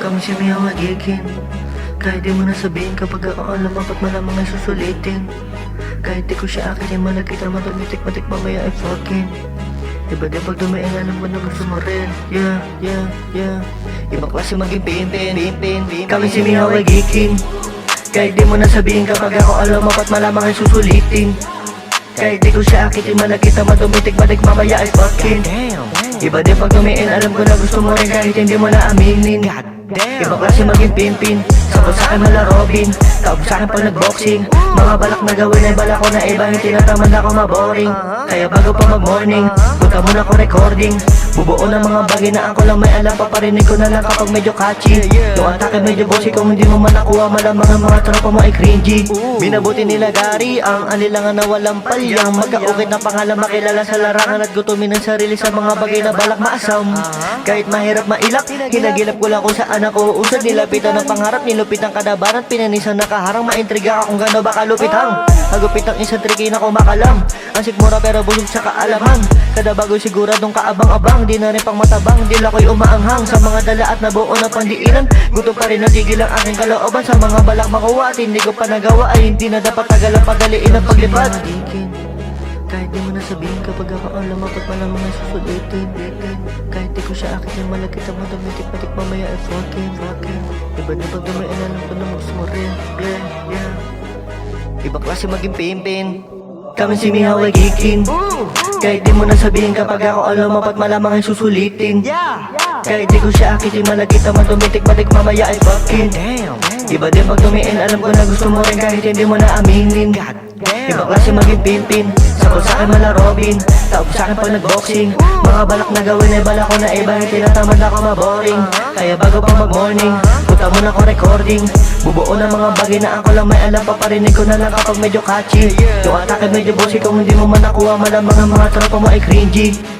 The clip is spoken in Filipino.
Kami si Mia magiging Kahit di mo na sabihin kapag ako alam Apat malamang ay susulitin Kahit di ko siya akin Yung malagkita matumitik-matik mamaya ay fucking. Iba din pag dumaing alam mo na gusto mo rin. Yeah, yeah, yeah. Ibang klase maging pimpin, pimpin, pimpin Kami si Mia magiging Kahit di mo na sabihin kapag ako alam Apat malamang ay susulitin. Kahit di ko siya akitin malagkita madumitik balik mamaya ay fucking. Iba din pag tumiin alam ko na gusto mo rin kahit hindi mo na aminin Iba klase maging pimpin Sabot sa akin mala Robin. Taog sa akin pag nagboxing. Mga balak na gawin ay bala ko na iba Yung tinatamad ako maboring. Kaya bago pa mag morning Punta muna ko recording. Bubuo ng mga bagay na ako lang may alam Paparinig ko na lang kapag medyo catchy. Yung atake medyo bossy kung hindi mo man nakuha Malamang ang mga tropa mo ay cringy. Binabuti nila Gary Ang alilangan na walang palyang Magkaukit na pangalan makilala sa larangan At gutumin ang sarili sa mga bagay na balak maasam. Kahit mahirap mailak Hinagilap ko lang kung saan ako usad Nilapitan ng pangarap Nilupit ang kadabaran Pinanisan nakaharang Maintriga ka kung gano'n ba kalupitang Hagupit ang isang triki na kumakalam. Ang sikmura pero busog sa kaalaman. Kada bago siguradong kaabang-abang Di na rin pang matabang. Di lang ko'y umaanghang Sa mga dala at nabuo na pandiinan. Gutom pa rin natigil ang aking kalooban. Sa mga balak makuha At hindi ko pa nagawa Ay hindi na dapat tagal ang padaliin ang paglipad kahit di mo na sabihin kapag ako ang lumapat malamang ay susulitin Kahit di ko siya akit yung malagkit ang madumitik-matik mamaya ay fucking fucking Iba na pag dumain alam ko na gusto mo rin Yeah, yeah. Ibang klase maging pimpin. Kami si Mihaw ay gikin. Kahit di mo na sabihin kapag ako ang lumapat malamang ay susulitin. Kahit di ko siya akit yung malagkit ang madumitik-matik mamaya ay fucking Iba din pag tumiin alam ko na gusto mo rin kahit hindi mo na aminin Ibang klase maging pimpin Sabot sa akin mala Robin. Taog sa akin pag nagboxing. Mga balak na gawin ay bala ko na iba. Hindi tinatamad ako maboring. Kaya bago pa mag morning Punta muna ko recording. Bubuo ng mga bagay na ako lang may alam. Paparinig ko na lang kapag medyo catchy. Yung atake medyo bossy. Kung hindi mo man nakuha Malamang ang mga tropa mo ay cringy